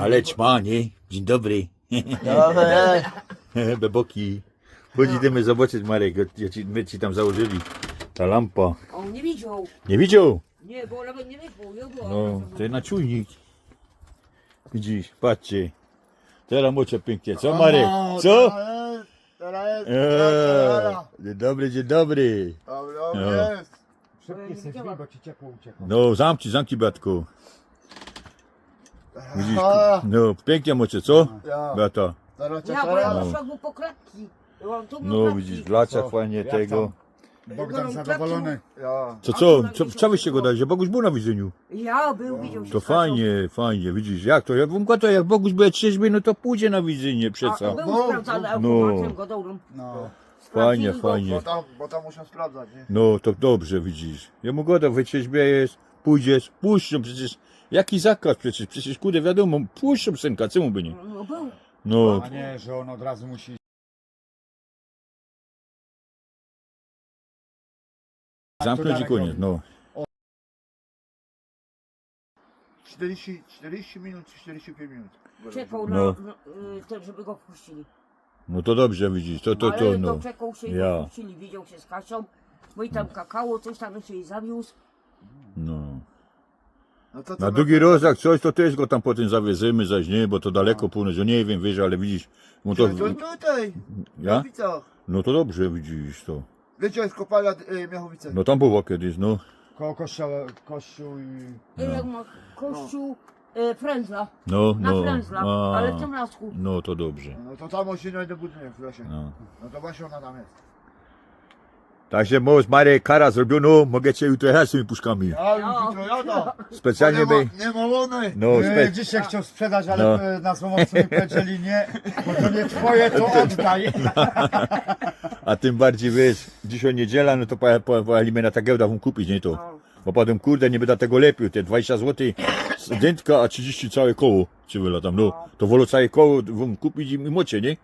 Ale ćma, nie? Dzień dobry. Beboki. Chodź, idziemy zobaczyć, Marek, ci, my ci tam założyli. Ta lampa. On nie widział. Nie widział? Nie, bo nawet nie wyszło. Ja. No, to jest na czujnik. Widzisz, patrzcie. Teraz mocze pięknie. Co, Marek? Co? Teraz jest, teraz jest. Eee, dzień dobry, dzień dobry. Dobry, No. dobry jest. Szybkie se drzwi, bo ci ciepło uciekło. No, zamknij, zamknij, Beatku. Widzisz, A, no, pięknie mocze, co? Ja, Beata. teraz cię Ja byłem teraz. w szoku po kratki. Ja mam tu No, widzisz, dlaczego Co? fajnie Jak tego. Bogdan zadowolony. Ja. Co, co, co, trzeba się go dać, że Boguś był na widzeniu. Ja był, widział się To z fajnie, fajnie, widzisz, jak to, jak wam to, jak Boguś będzie trzeźwy, no to pójdzie na widzenie A, przeca. był No, sprawdzany no. go. No. Fajnie, Sprawdzili go. fajnie. Bo tam, bo tam muszą sprawdzać, nie? No, to dobrze, widzisz. Jemu goda wytrzeźbie jest, pójdziesz, puszczą przecież, jaki zakaz przecież, przecież kudę wiadomo, puszczą synka, czemu by nie? No był. No, A nie, że on od razu musi... zamknąć i koniec, no. 40, 40 minut czy 45 minut. Czekał No. na, na y, żeby go wpuścili. No to dobrze, widzisz, to, to, to, Ale no. doczekał się i Ja. go wpuścili. Widział się z Kasią. Bo i tam kakao, coś tam jeszcze jej zawiózł. no. No to, Na drugi raz jak coś, to też go tam potem zawiezymy, zaś nie, bo to daleko północ, nie wiem, wiesz, ale widzisz, no to, To, to tutaj, w ja? No to dobrze, widzisz to. Wiecie, jest kopalnia y, Miechowice. No tam było kiedyś, no. Koło kościoła, kościół i... I jak ma kościół y, Frędzla. No, Na no. Frędzla. A, Ale w tym lasku. No to dobrze. No to tam on się znajdzie budynek w lesie. No. No to właśnie ona tam jest. Także może Marek, kara zrobiono, mogę cię jutro jechać z tymi puszkami. Ja No. już jutro jada. Specjalnie nie, by... nie ma łony. No, spe... Dzisiaj chciał sprzedać, ale No. e, na złomowcu powiedzieli nie, bo to nie twoje, to oddaj. A tym bardziej wiesz, dzisiaj niedziela, no to po- po- pojechaliśmy na ta giełda wam kupić, nie to. No. Bo potem kurde nie będę tego lepił, te 20 zł dętka, a 30 całe koło, czy wyla tam, no. To wolę całe koło wam kupić i mocie, nie?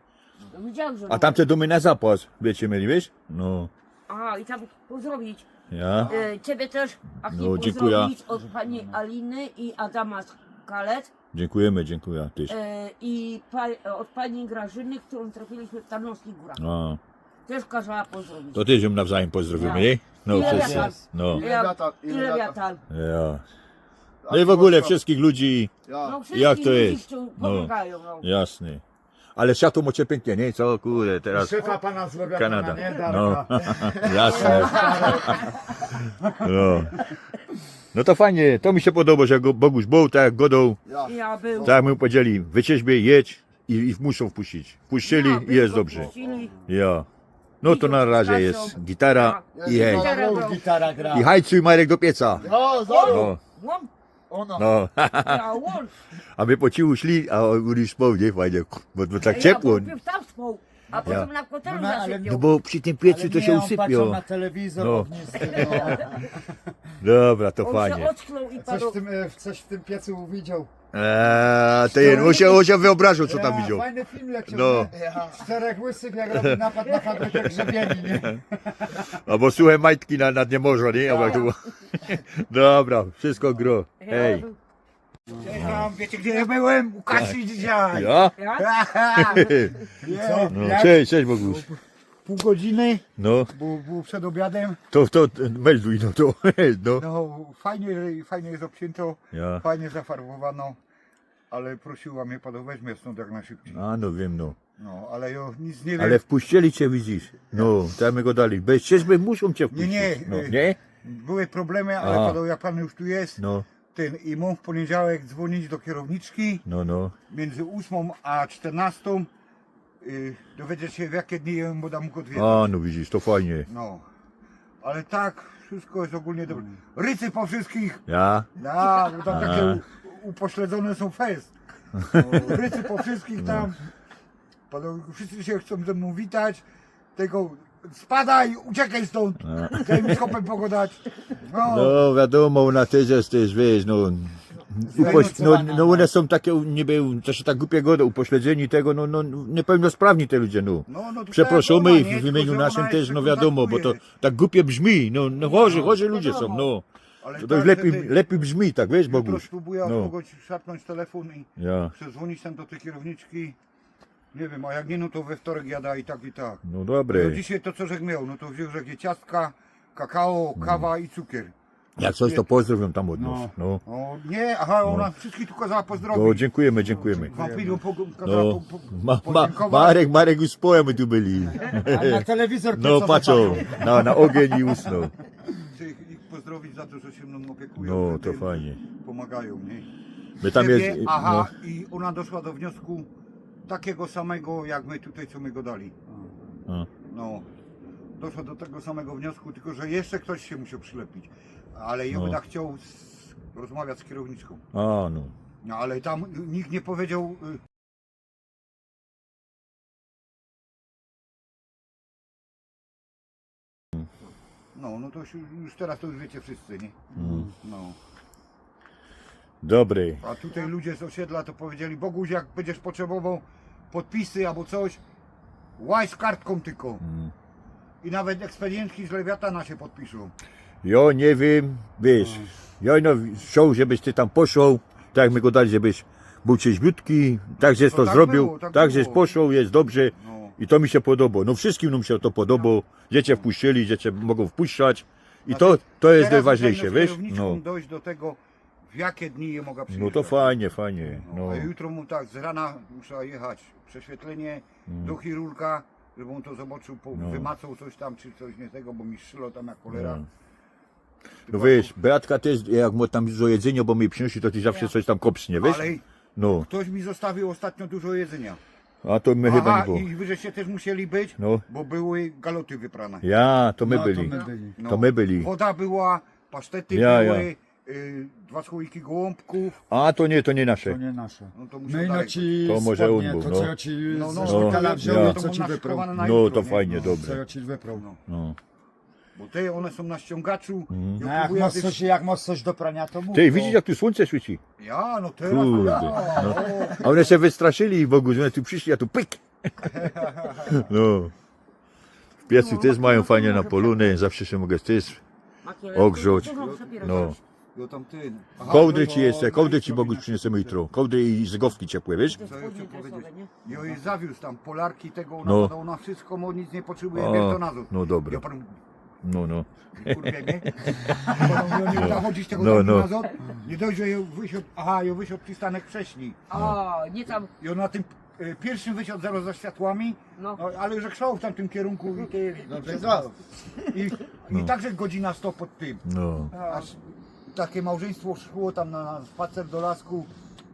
No, że A tamte domy na zapas, wiecie mieli, wiesz? No, Aha, i tam pozdrowić. ja. E, ciebie też, Aki, No, dziękuję. pozdrowić od pani Aliny i Adama Skalet. Dziękujemy, dziękuję też. E, I pa, od pani Grażyny, którą trafiliśmy w Tarnowskich Górach. A, Też kazała pozdrowić. to też ją nawzajem pozdrowimy, nie? No, Ile wszyscy. No, Ile wiatan, ile ja. No i w ogóle wszystkich ludzi, Ja. No, Jak to ludzi, jest? którzy No. pomagają. No. jasny. Ale światło macie pięknie, nie? Co, kurde, teraz... Szefa pana z Logatana, Kanada. nie No, Darka. jasne. No. no to fajnie, to mi się podoba, że go Boguś był, tak jak godą, Ja. Był. tak jak my powiedzieli, wycieźbie, jedź i, i muszą wpuścić. Wpuścili Ja i jest dobrze. Ja. No to na razie jest gitara i hej. No, gitara gra. I hajcuj Marek do pieca. No. No, Łom, Ona. no. ja. A my po cichu szli, a on już spał, nie? Fajnie, bo, bo tak Ja ciepło. najpierw tam spał, a potem na fotelu No, ale- zasypiał. No bo przy tym piecu Ale to nie, się usypią. na telewizor No. ognisty, no. Dobra, to On fajnie. się ocknął i Coś padł. w tym, e, coś w tym piecu widział. Eee, to jeden, on się, on się wyobrażał, co tam Ja, widział. Fajny film leciał, No. Ja. Czterech łysych jak robi napad na fabrykę grzebieni, nie? Albo suche majtki na, na dnie morza, nie? Albo jak to było. Dobra, wszystko gro. Hej. Tam, wiecie gdzie ja byłem? U Kasi dzisiaj. Ja? Ja? Co? No, cześć, cześć Boguś. Pół godziny, No, był, był przed obiadem. to, to, melduj, no to, no. No fajnie, fajnie jest obcięto, Ja. fajnie zafarbowano, ale prosiła mnie pan weźmie stąd jak najszybciej. A, no wiem, no. No, ale ja nic nie wiem. Ale wpuścili cię, widzisz. No, tam my go dali. Bez ciebie muszą cię wpuścić. nie, No, y- nie? Były problemy, ale A. padał, jak pan już tu jest, No, ten i mu w poniedziałek dzwonić do kierowniczki no, no. między 8 a 14 y, dowiedzieć się w jakie dni mu dam go odwiedzać. A, no widzisz, to fajnie. No, ale tak, wszystko jest ogólnie dobre. Rycy po wszystkich, Ja? ja, bo tam takie u, upośledzone są fest. No, rycy po wszystkich tam, wszyscy się chcą ze mną witać, tego spadaj, uciekaj stąd, daj mi skopem pogodać. No, No, wiadomo, na też jest też, wiesz, no... Upoś, no, no one są takie niby, też tak głupie godo, upośledzeni tego, no, no niepełnosprawni te ludzie, no. no, no to tak, ich w imieniu naszym ona też, no wiadomo, bo to tak głupie brzmi, no, no chorzy, chorzy ludzie są, no. Ale To, to już tak, lepiej, lepiej brzmi, tak wiesz, Jutro Boguś? spróbuję No. kogoś szarpnąć telefon i Ja, przedzwonić tam do tej kierowniczki. Nie wiem, a jak nie, no to we wtorek jada i tak i tak. no No dobre. dzisiaj to co żech miał, no to wziął żech ciastka, kakao, kawa i cukier. Jak coś, to pozdrowią tam od nas. No. O, nie, aha, ona wszystkich tu kazała No, pozdrowić. dziękujemy, dziękujemy. Wampiriom po, kazała No, po, po, ma, ma, podziękować. Marek, Marek już społem my tu byli. A na telewizor No patrzą, patrzą. na, na ogień i usnął. Chcę ich, ich pozdrowić za to, że się mną opiekują. No, że to tym fajnie. Pomagają, nie? My tam Ciebie, jest, aha, no, i ona doszła do wniosku takiego samego, jak my tutaj, co my go dali. no. No, doszła do tego samego wniosku, tylko że jeszcze ktoś się musiał przylepić. Ale ja No. chciał z, rozmawiać z kierowniczką. A, no. No, ale tam nikt nie powiedział... y, No, no to już, już teraz to już wiecie wszyscy, nie? No. Dobry. A tutaj ludzie z osiedla to powiedzieli, Boguś, jak będziesz potrzebował podpisy albo coś, łaj z kartką tylko. I nawet ekspedientki z Lewiatana się podpiszą. Ja nie wiem, wiesz, ja no chciał, żebyś ty tam poszł, tak jak my go dali, żebyś był trzeźwiutki, tak żeś To to tak zrobił, było, tak tak żeś było. poszł, jest dobrze No. i to mi się podoba. No wszystkim nam się to podoba, dziecię wpuścili, dziecię mogą wpuszczać i to, to jest Teraz najważniejsze, z wiesz? kierowniczką No, dojść do tego, w jakie dni je mogę przyjechać. no to fajnie, fajnie, No, no. A jutro mu tak, z rana muszę jechać, prześwietlenie do chirurga, żeby on to zobaczył, po. No. wymacał coś tam, czy coś nie tego, bo mi strzelał tam jak cholera. No. No wiesz, Beatka też, jak mu tam dużo jedzenia, bo mi przynosi, to ty zawsze coś tam kopsnie, wiesz? Ale No, ktoś mi zostawił ostatnio dużo jedzenia. a to my chyba Aha, nie było. i wy żeście też musieli być, No. bo były galoty wyprane. Ja, to my No, to byli. my byli. No, To my byli. Woda była, pasztety Ja, ja. były, y, dwa słoiki gołąbków. A to nie, to nie To nasze. nie nasze. No to musiał My no dalej ci To może spodnie, on był, to no. co ja ci No, no, szpitala no, wziąłem, ja. co ci wyprał. na No, jutro, to nie? fajnie, no, dobre. Co ja ci wyprał. No, No. bo te one są na ściągaczu. Mhm. Ja No jak próbuję masz coś, jak masz coś do prania, to mów. Ty, bo- widzisz jak tu słońce świeci? Ja, no teraz. Kurde, Ja, no. A one się wystraszyli Bogu, że one tu przyszli, a tu pyk. No. W piecu też mają fajnie na polunę, zawsze się mogę też to przepierać. No. Jo, tam ty. Aha, Kołdry no, ci jeszcze, no, kołdry no, ci no, Bogu no, przyniesiemy jutro. Kołdry i zgowki ciepłe, wiesz? Co ja chcę powiedzieć? Jo i zawiózł tam polarki tego, ona, No. no. ona wszystko, mo nic nie potrzebuje, A, bierz to na no dobra. Ja pan No, no. kurwie, nie? Bo nie uda chodzić tego No, no, no. na. Nie dość, że ją wysiadł, aha, ją wysiadł przystanek wcześniej. O, nie tam, I on na tym e, pierwszym wysiadł zaraz za światłami, no. no, ale że krzał w tamtym kierunku i, i, i także godzina sto pod tym. No. Aż takie małżeństwo szło tam na, spacer do lasku.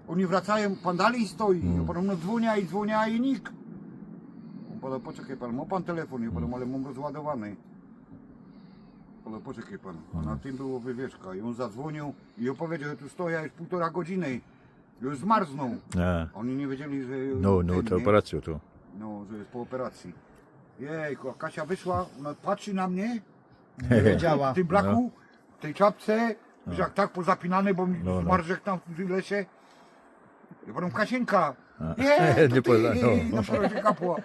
Oni wracają, pan dalej stoi. Mm. Podobno dzwonia i dzwonia i nikt. On podał, poczekaj pan, ma pan telefon? Ja podał, ale mam rozładowany. Ale poczekaj pan, a na tym było wywieszka i on zadzwonił i opowiedział, że tu stoja już półtora godziny. Już zmarzną. A. Oni nie wiedzieli, że... No, no, to operacją to. No, że jest po operacji. Jejku, a Kasia wyszła, ona patrzy na mnie, nie wiedziała. w tym blaku, w tej czapce, że jak tak pozapinany, bo mi No, no. tam w lesie. Ja powiem, Kasienka, nie, Nie poza- no, no.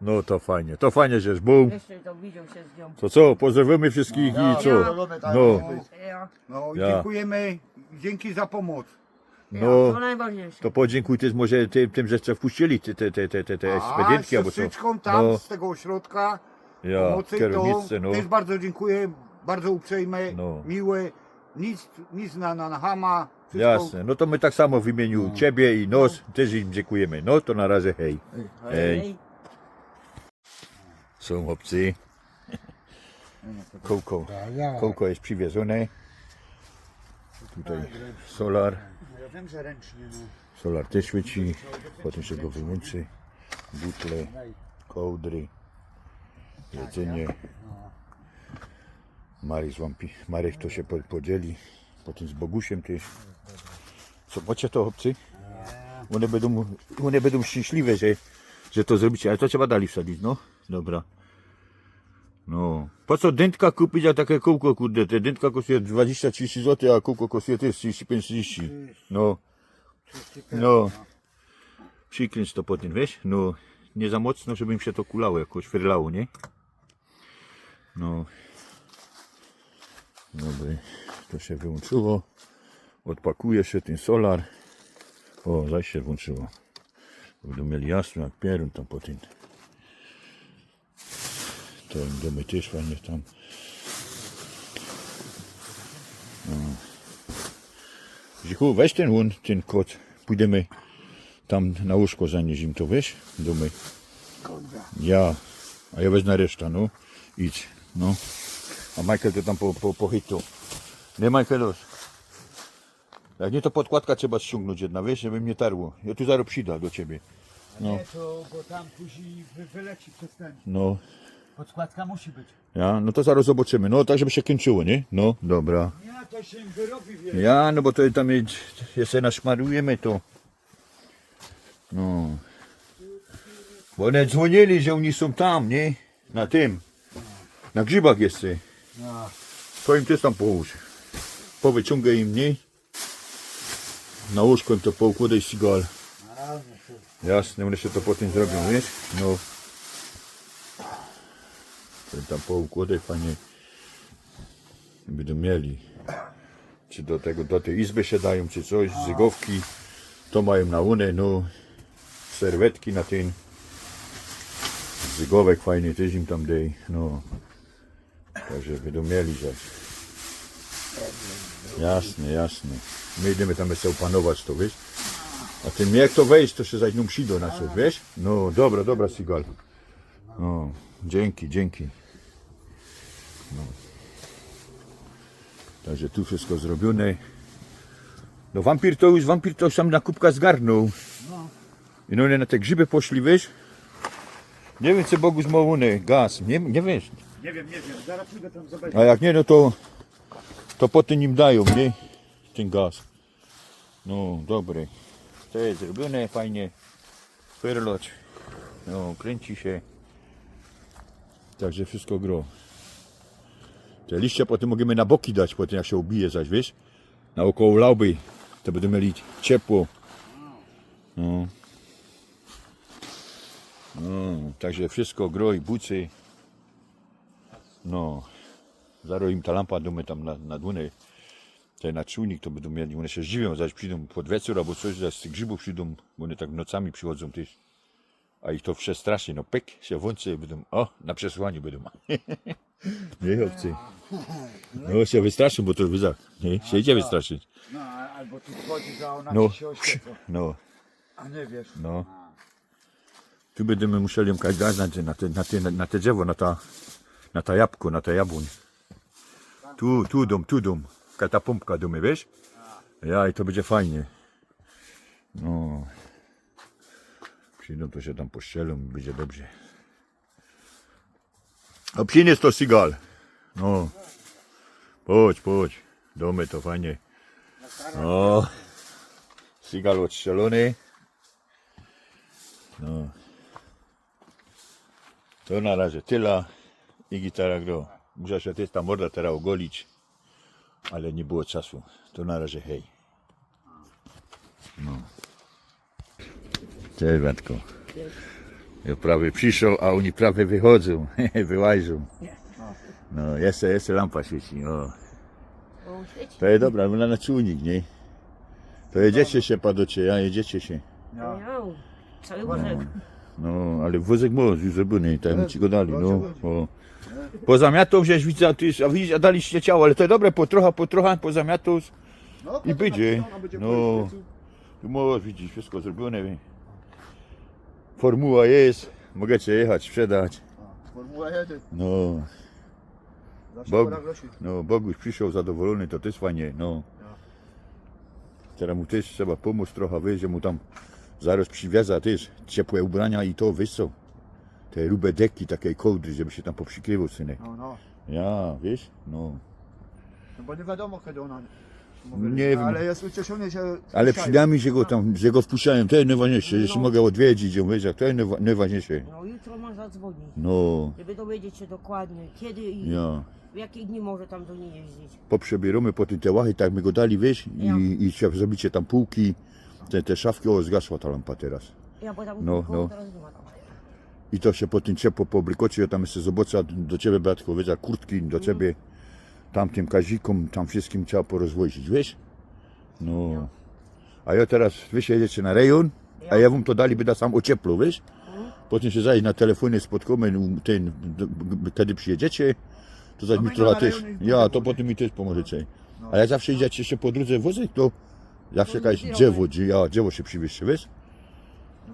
No to fajnie, to fajnie, żeś był. Jeszcze to widział się z nią. To co, pozdrowimy wszystkich Ja, i co? tak, No. Ja, No i Ja. dziękujemy, dzięki za pomoc. ja, No. to najważniejsze. To podziękuj też może tym, tym że wpuścili te, te, te, te, te, te ekspedientki A albo co. tam No, z tego ośrodka ja, pomocy, to no. też bardzo dziękuję, bardzo uprzejme, No. miłe, nic, nic na, na, na hama. wszystko- Jasne, no to my tak samo w imieniu Ciebie i nos też im dziękujemy. No to na razie hej. Hej. Ej, Są chłopcy. Kołko, kołko jest przywiezione. Tutaj solar. ja wiem, że ręcznie, no. Solar też świeci. Potem się go wyłączy. Butle, kołdry, jedzenie. Marek, z wampi, Marek to się po- podzieli. Potem z Bogusiem też. Co, macie to chłopcy? One będą, one będą szczęśliwe, że, że to zrobicie. Ale to trzeba dalej wsadzić, no. Dobra. No. Po co dętka kupić, a takie kółko, kurde, te dętka kosztuje 20-30 zł, a kółko kosztuje też 35-30. No. No. Przykręć to potem, wiesz? No. Nie za mocno, żeby im się to kulało, jakoś frlało, nie? No. Dobry. To się wyłączyło. Odpakuje się ten solar. O, zaś się włączyło. Będą mieli jasno jak pierun tam po tym. To domy też fajnie tam. Zichu, weź ten łun, ten kot. Pójdziemy tam na łóżko zanieść im to, wiesz? Domy. Ja. A ja wezmę resztę, no. Idź, no. A Michael to tam po, po, po hitu. Nie, Michaelos. Jak nie, to podkładka trzeba ściągnąć jedna, wiesz, żeby mnie tarło. Ja tu zaraz przyda do ciebie. No. Nie, to bo tam później wy, wyleci przez ten. No. Podkładka musi być. Ja, no to zaraz zobaczymy. No, tak żeby się kończyło, nie? No, dobra. Nie, to się wyrobi, wiesz. Ja, no bo to tam jest, jeszcze naszmarujemy to. No. Bo one dzwonili, że oni są tam, nie? Na tym. Na grzybach jeszcze. To im też tam połóż. Powyciągaj im, nie? Na łóżko im to poukładaj to Jasne, one się to potem zrobią, wiesz? No. To im tam poukładaj fajnie. Będą mieli. Czy do tego, do tej izby się dają, czy coś, zygowki. To mają na unę, no. Serwetki na ten. Zygowek fajny też im tam dej, no. Także będą mieli zaś. Jasne, jasne. My idziemy tam jeszcze opanować to, wiesz? A ty jak to wejść, to się zajdną sido na coś, wiesz? No, dobra, dobra, Sigal. No, dzięki, dzięki. No. Także tu wszystko zrobione. No wampir to już, wampir to już sam na kubka zgarnął. I no one na te grzyby poszli, wiesz? Nie wiem, co Bogu zmowony, gaz, nie, nie wiesz. Nie wiem, nie wiem. Zaraz przyjdę tam zobaczyć. A jak nie, no to, to potem im dają, nie? Ten gaz. No, dobre. To jest zrobione fajnie. Perloć. No, kręci się. Także wszystko gro. Te liście potem możemy na boki dać, potem jak się ubije zaś, wiesz? Naokoło lauby. To będą mieli ciepło. No. No, także wszystko gro i bucy. No. Zaraz im ta lampa dumy tam na, na dłunę, ten na czujnik to będą mieli, one się zdziwią, zaś przyjdą pod wieczór albo coś, zaś z tych grzybów przyjdą, bo one tak nocami przychodzą też. A ich to przestraszy, no pyk, się włączy i będą, o, na przesłaniu będą. nie, obcy. No się wystraszą, bo to wyzak, nie, się idzie wystraszyć. No, albo tu wchodzi, że ona No, się oświeca. no, A nie wiesz. no. Tu będziemy musieli ją kać dać na, na, te, na, te, na te drzewo, na ta, na ta jabłko, na ta jabłoń. Tu, tu dom, tu dom. Ta pompka domy, wiesz? Ja i to będzie fajnie. No. Przyjdą, to się tam pościelą będzie dobrze. A przynieś to sigal. No. Chodź, chodź. Domy to fajnie. No. Sigal odstrzelony. No. To na razie tyle. I gitara gro. Muszę się też ta morda teraz ogolić. Ale nie było czasu. To na razie hej. No. Cześć Wędko. Ja prawie przyszedł, a oni prawie wychodzą. Wyłażą. No, jeszcze, jeszcze lampa świeci. O. To jest dobra, ona na czujnik, nie? To jedziecie się, padocie, a jedziecie się. No. Cały łóżek. No, ale wózek może już zrobiony, tak jak ci go dali, no. O. Pozamiatą żeś widzę, a, ty, a, widzisz, a daliście ciało, ale to dobre, po trochę, po trochę pozamiatą No, i będzie. ona będzie No, tu możesz widzisz, wszystko zrobione. Formuła jest, mogecie jechać, sprzedać. Formuła 1. No, Bogu, no, Boguś przyszedł zadowolony, to też fajnie, no. Teraz mu też trzeba pomóc trochę, wiesz, że mu tam zaraz przywieza też ciepłe ubrania i to, wiesz co, te rube deki, takie kołdry, żeby się tam poprzykrywał, synek. No, no. Ja, wiesz, no. No bo nie wiadomo kiedy ona. Nie wiem. Ale jest ucieszony, że. Ale przynajmniej, że go tam, że go wpuszczają, to jest najważniejsze, jeśli mogę odwiedzić wiesz, jak to jest najwa- najważniejsze. No jutro ma zadzwonić. No, Żeby dowiedzieć się dokładnie kiedy i ja. w jakie dni może tam do niej jeździć. Poprzebieramy po tym te łachy, tak my go dali, wiesz, Ja. i, i się zrobicie tam półki, te, te szafki, o, zgasła ta lampa teraz. Ja bo tam No, nikogo no. teraz nie ma tam. I to się po tym ciepło po obrykocie, ja tam jeszcze zobaczę do ciebie, bratko, wiesz, kurtki do ciebie, tamtym kazikom, tam wszystkim trzeba porozwozić, wiesz? No. A ja teraz, wy jedziecie na rejon, a ja wam to dali, by da sam ociepło, wiesz? Potem się zaś na telefonie spotkamy, no, ten, kiedy przyjedziecie, to zaś mi my trochę też, ja, to potem mi też pomożecie. A jak zawsze idziecie jeszcze po drodze wozek, to zawsze jakieś drzewo, ja, drzewo się przywieźcie, wiesz?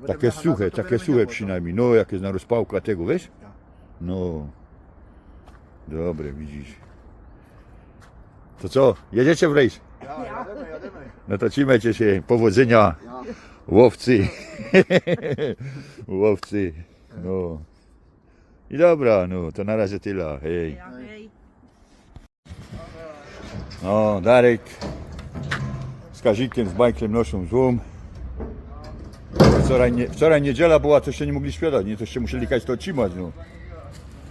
Takie suche, takie suche przynajmniej, no jak jest na rozpałka tego, wiesz? No. Dobre, widzisz. To co, jedziecie w rejs? Ja, jademy, jademy. No to trzymajcie się, powodzenia, łowcy. łowcy, no. I dobra, no, to na razie tyle, hej. Hej. No, Darek z Kazikiem, z Bajkiem noszą złom. Wczoraj, nie, wczoraj niedziela była, to się nie mogli śpiewać, nie? To się musieli kać to trzymać, no.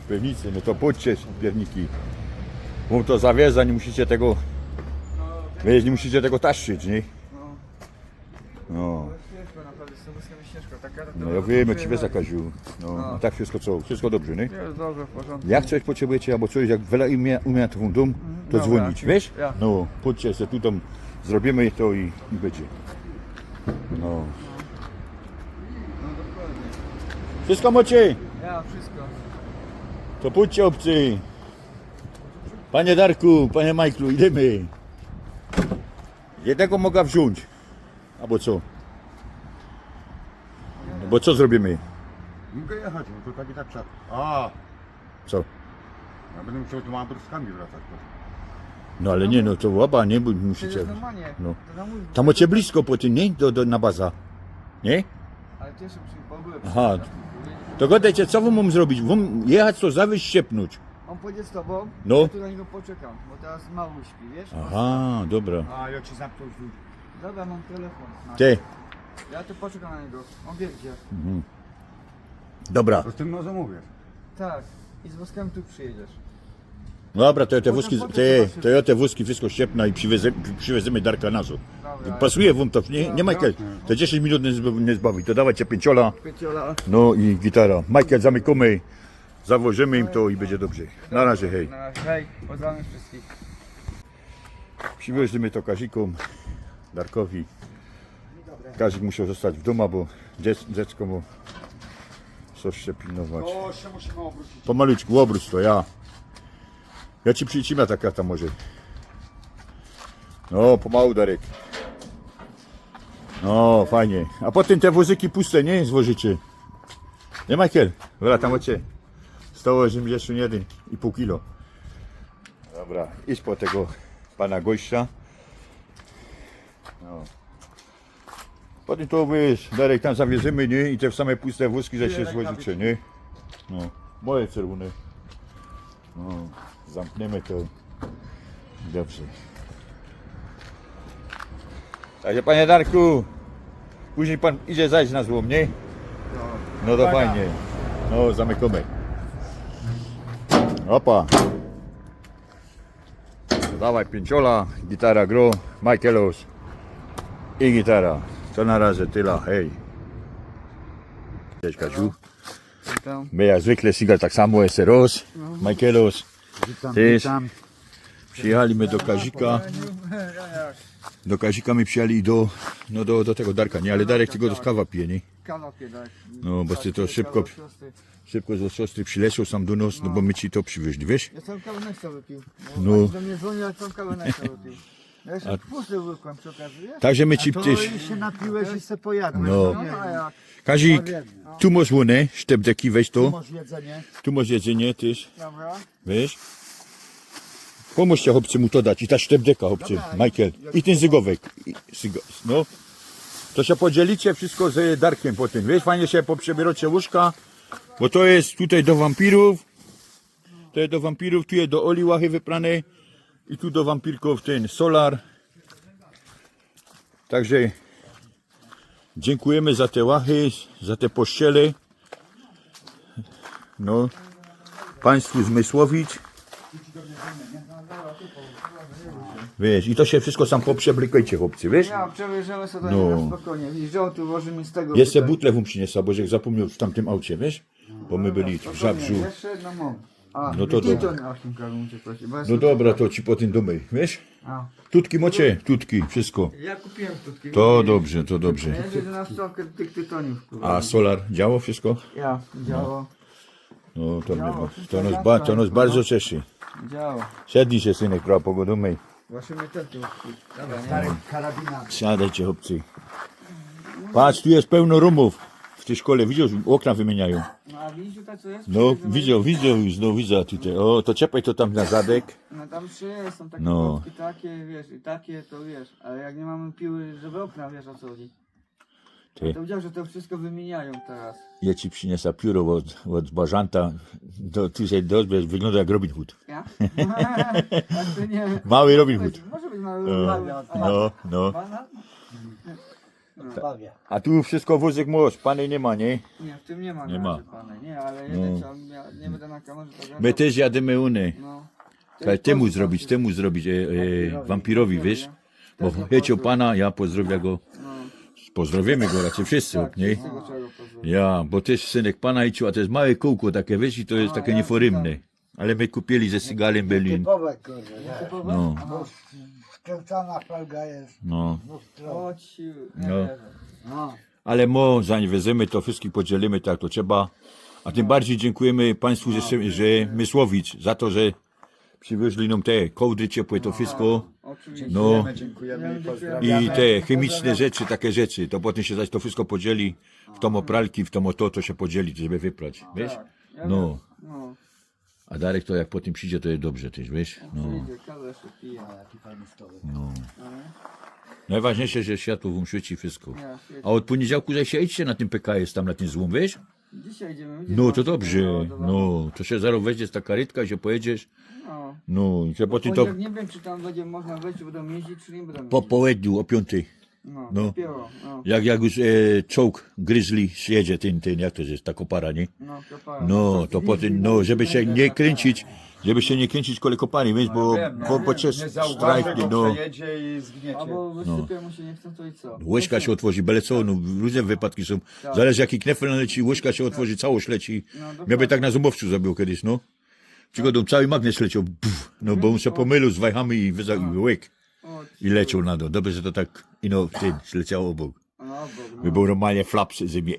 W piwnicy, no to pójdźcie, pierniki. Bo to zawieza, nie musicie tego, wiesz, nie musicie tego taszczyć, nie? No, no ja wiem, jak ci wiesz, Kaziu. No, i tak wszystko co, wszystko dobrze, nie? Jest dobrze, w porządku. Jak coś potrzebujecie albo coś, jak wiele umie, umie to dom, to Dobra, dzwonić, wiesz? ja. No, pójdźcie sobie tu tam, zrobimy to i, i będzie. No. Wszystko macie? Ja, wszystko. To pójdźcie obcy. Panie Darku, panie Majklu, idziemy. Jednego mogę wziąć. Albo co? No bo co zrobimy? Mogę jechać, bo to tak i tak trzeba. A, Co? ja będę musiał z dwoma bruskami wracać. No ale nie, no to łaba, nie, bo Przecież musicie. normalnie. No. To na mój... Tam macie blisko po tym, nie? Do, do, na baza. Nie? Ale cieszę się, w ogóle. Aha. To gadajcie, co wam mam zrobić? Wam jechać to zawieźć, ściepnąć. On pojedzie z tobą, No. ja tu na niego poczekam, bo teraz mało śpi, wiesz? Aha, dobra. A, ja ci zamknął drzwi. Dobra, mam telefon. No. Ty, Ja tu poczekam na niego. On wie gdzie. dobra. To z tym no zamówię. Tak. I z woskami tu przyjedziesz. Dobra, to ja te wózki, ty, to ja te wózki wszystko ściepnę i przywiezie, przywiezymy Darka nazu. Dobra. Pasuje wam to, nie? Nie Michael, to 10 minut nie, zb- nie zbawi. To dawajcie pięciola, no i gitara. Michael, zamykamy, zawożymy im to i będzie dobrze. Na razie, hej. Na razie. Hej, pozdrawiam wszystkich. Przywieźmy to Kazikom, Darkowi. Kazik musiał zostać w domu, bo dziec, dziecko mu coś się pilnować. To się musimy obrócić. Pomalutku, obróć to, ja. Ja ci przycimę taka tam może. No, pomału Darek. No, fajnie. A potem te wozyki puste, nie? Złożycie. Nie, Michael? Dobra, tam macie. 181,5 kilo. Dobra, idź po tego pana gościa. No. Potem to wiesz, Darek tam zawierzymy, nie? I te same puste wózki, że się złożycie, nie? No, moje czerwone. No, zamkniemy to. Dobrze. Także panie Darku, później pan idzie zajść na złom, nie? No to fajnie. No, zamykamy. Opa. Dawaj pięciola, gitara gro, Michaelos i gitara. To na razie tyle, hej. Cześć. Witam. My jak zwykle Sigal tak samo, SROS, Michaelos. Witam, Też. witam. Przyjechaliśmy do Kazika. Do Kazika my przyjechali do, no do, do tego Darka, nie? Ale Darek tylko do kawa pije, nie? Kawa piedać. No, bo ty to szybko- Szybko z siostry przyleciał sam do nas, no bo my ci to przywieźli, wiesz? Ja sam kawę Nexta wypił. No. No. Do mnie dzwonił, jak sam kawę Nexta wypił. Ja jeszcze pusty łykłem przy okazji? Także my ci też... się napiłeś i se pojadłeś. No. No, a jak? Kazik, tu masz łonę, sztepdeki weź to. Masz jedzenie. Tu masz jedzenie też, Dobra. wiesz? Pomóżcie chłopcy mu to dać i ta sztepdeka chłopcy, Michael. I ten zygowek. I, sygo, no. To się podzielicie wszystko z Darkiem potem, wiesz? Fajnie się poprzebieracie łóżka, bo to jest tutaj do wampirów. To jest do wampirów, tu jest do Oli łachy wypranej i tu do wampirków ten solar. Także dziękujemy za te łachy, za te pościele. No, Państwu zmysłowić. Wiesz, i to się wszystko sam poprzeblikajcie, chłopcy, wiesz? Ja przebierzemy sobie No. no. na spokojnie. Widzisz, że on tu włoży mi z tego. Jeszcze tutaj. butlę wam bo żech zapomniał w tamtym aucie, wiesz? Bo my byli w Żabrzu. Jeszcze jedno mam. A, No to ty dobra. to na 8 muszę prosić. bo ja No sobie- dobra, to ci potem domyj, wiesz? A. Tutki mocie, tutki, wszystko. Ja kupiłem tutki. To dobrze, to dobrze. Na stronkę tych tytoniów, kurwa. A solar działo wszystko? Ja, działo, No to, Działo, mnie, to, nas, ba, to nas jest, bardzo no. cieszy. działo. Siednij się synek, prawo pogodę myj. Właśnie też tu. Dobra, nie? Starym karabinami. Siadajcie chłopcy. Patrz, tu jest pełno rumów w tej szkole, widzisz, okna wymieniają. No a widzisz tutaj co jest? No, Przecież widział, widział już, no widzę tutaj. O, to czepaj to tam na zadek. No tam trzy są takie No. no. takie, wiesz, i takie, to wiesz. Ale jak nie mamy piły, żeby okna, wiesz o co chodzi. Ty, To widział, że to wszystko wymieniają teraz. ja ci przyniosę pióro od, od bażanta. Do, tu się dozbierz, wygląda jak Robin Hood. Ja? nie. Mały Robin Hood. Może być mały No, Robin Hood. no, no. Pana? A tu wszystko wózek młot, pany nie ma, nie? Nie, w tym nie ma. Nie ma. Pana. Nie, ale jeden No. chciał, ja nie będę na kamerze. My też jadymy uny. No. Temu zrobić, temu zrobić, e, e, wampirowi, wiesz? Bo chciał pana, ja pozdrowię go. No. Pozdrowimy go raczej wszyscy, Tak, nie? wszyscy go. Ja, bo też synek pana idzie, a to jest małe kółko takie, wiesz, i to jest takie nieforymne. Ale my kupili ze Sygalem Berlin. Typowe kurde. nie? No. Skręcana felga jest. No, No. No. ale mo, zanim wezemy, to wszystkich podzielimy tak, to trzeba. A tym bardziej dziękujemy Państwu ze, że Mysłowic za to, że przywieźli nam te kołdry ciepłe, to wszystko. Oczywiście. No. Dziękujemy i te chemiczne rzeczy, takie rzeczy, to potem się zaś to wszystko podzieli. W tą pralki, w tą to, to się podzieli, żeby wyprać, wiesz? Tak, ja No. wiem. No. A Darek to jak potem przyjdzie, to jest dobrze też, wiesz? No, Przyjdzie, kawę jeszcze pije. Jaki fajny stołek. no. Najważniejsze, że światło wam świeci wszystko. Ja. A od poniedziałku zaś się idźcie na tym PKS, tam na ten złom, wiesz? Dzisiaj idziemy. No to dobrze, no. To się zaraz weźmiesz ta karetka i się pojedziesz. No. No, się potem to nie wiem, czy tam będzie można wejść, będą jeździć, czy nie będą jeździć. po południu o piątej. No, no. dopiero, no. Jak, jak już e, czołg Grizzly jedzie, ten, ten, jak to jest, ta kopara, nie? No. No, to potem, no, żeby się nie kręcić, żeby się nie kręcić koło kopary, wiesz, bo, Wiem, no. bo, bo cię Nie zauważy strajknie, go, no. przejedzie i zgniecie. Albo wysypię mu się nie chce, to i co? Łyżka się otworzy, byle co, no, różne wypadki są. Zależy jaki knefel leci, łyżka się otworzy, całość leci. dokładnie. Miałby tak na zubowcu zrobił kiedyś, no. Przygodą cały magnes leciał, puf, no bo on się pomylił z wajchami i wyza- i łyk. I leciał na dół. Dobrze, że to tak, ino, ty, leciało obok. no, bo, By no. był normalnie flaps ziemię.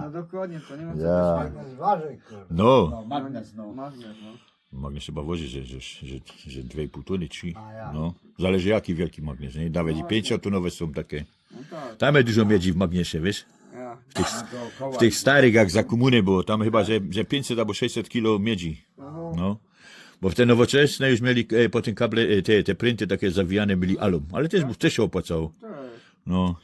no dokładnie, to nie ma co Ja. też Zważyj kurde. No. No, magnes, no. Magnes, no. Magnes chyba wozi, że, że, że, że 2,5 tony, 3. A ja. No. Zależy jaki wielki magnes, nie? Nawet i 5-tonowe są takie. No tak, Tam jest dużo miedzi w magnesie, wiesz? W tych, w tych starych, jak za komuny było, tam chyba, że, że 500 albo 600 kilo miedzi. No. Bo w te nowoczesne już mieli e, po tym kable, e, te, te prynty takie zawijane byli alum. Ale też, też się opłacało. No.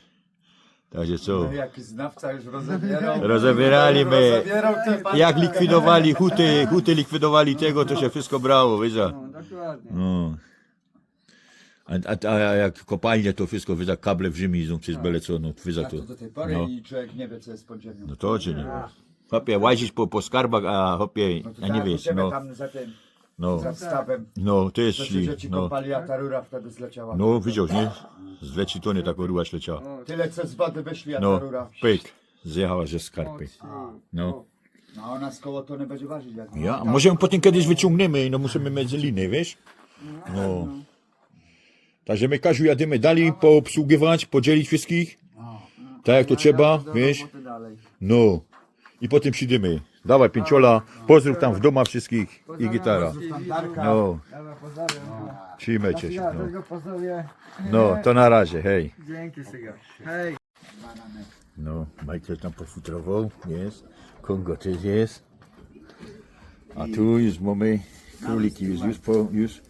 Także co? No, jaki znawca już rozebierał. Rozebierali my. Rozebierał te Jak likwidowali huty, huty likwidowali tego, to się wszystko brało, wiesz? No, dokładnie. No. A, a, a jak kopalnie to wszystko, wyza kable w Rzymie idą przez byle co, no, wyza Tak to. to do tej pory No. i człowiek nie wie, co jest pod ziemią. No to czy nie? Hopie, łazić po, po skarbach, a hopie, No to ja nie tak, wiesz, no, tam za tym, no, za stawem. no, to jest To się, szli, że ci no, kopali, a ta rura wtedy zleciała. no, widziałeś, nie? Z dwie trzy tony taką ruła leciała. O, Tyle, co z wody wyszli, a No, ta rura... pyk, zjechała ze skarpy. No. No, a ona z koło tony będzie ważyć. Jak Ja, a może ją potem kiedyś wyciągniemy, no musimy mieć liny, wiesz? No. Także my Kaziu jadymy dalej poobsługiwać, podzielić wszystkich, tak jak to trzeba, wiesz? No. I potem przyjdziemy. Dawaj pięciola, pozdrów tam w doma wszystkich i gitara. No, trzymajcie się. No. no, to na razie, hej. Dzięki, Syga. Hej. No, Michael tam pofutrował, jest. Kongo też jest. A tu już mamy króliki, już, już, po, już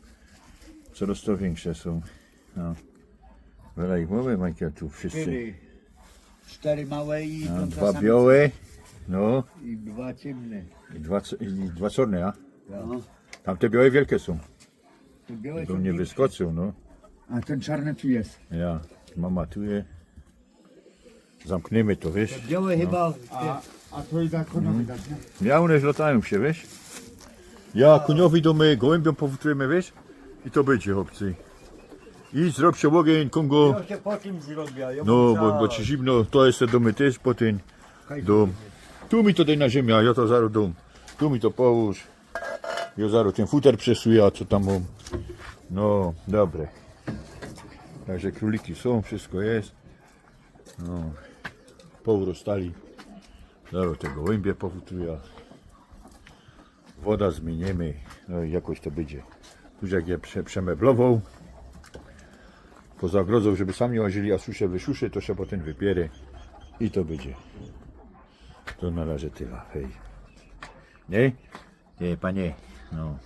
coraz to większe są. No. Ich mamy, Michael, tu wszyscy. Cztery. Cztery małe i No, dwa samica. białe, no, I dwa ciemne. i dwa, c- i dwa czarne, a? No. Tamte białe wielkie są. Te białe To są nie większe. wyskoczył, no. A ten czarny tu jest. Ja, mama tu je. Zamkniemy to, wiesz? Białe chyba. A, a to i za konia widać, nie? Ja one latają się, wiesz? Ja koniowi domy gołębiom powutrujemy, wiesz? I to będzie, chłopcy. I zrób się ogień, Kongo. Ja się po tym zrobię. Ja No, bo, bo ci zimno, to jest domy też, potem dom. Tu mi to daj na ziemię, a ja to zaraz dom. Tu mi to połóż. Jozaro ten futer przesuje, a co tam mam? No, dobre. Także króliki są, wszystko jest. No, pourostali. Zaraz te gołębie powutrują. Woda zmienimy, no i jakoś to będzie. Później jak je prze, przemeblował, pozagrodzą, żeby sami łazili, a susze wyszuszy, to się potem wypierę i to będzie. To na razie tyle, hej. Nie? Nie, panie, no.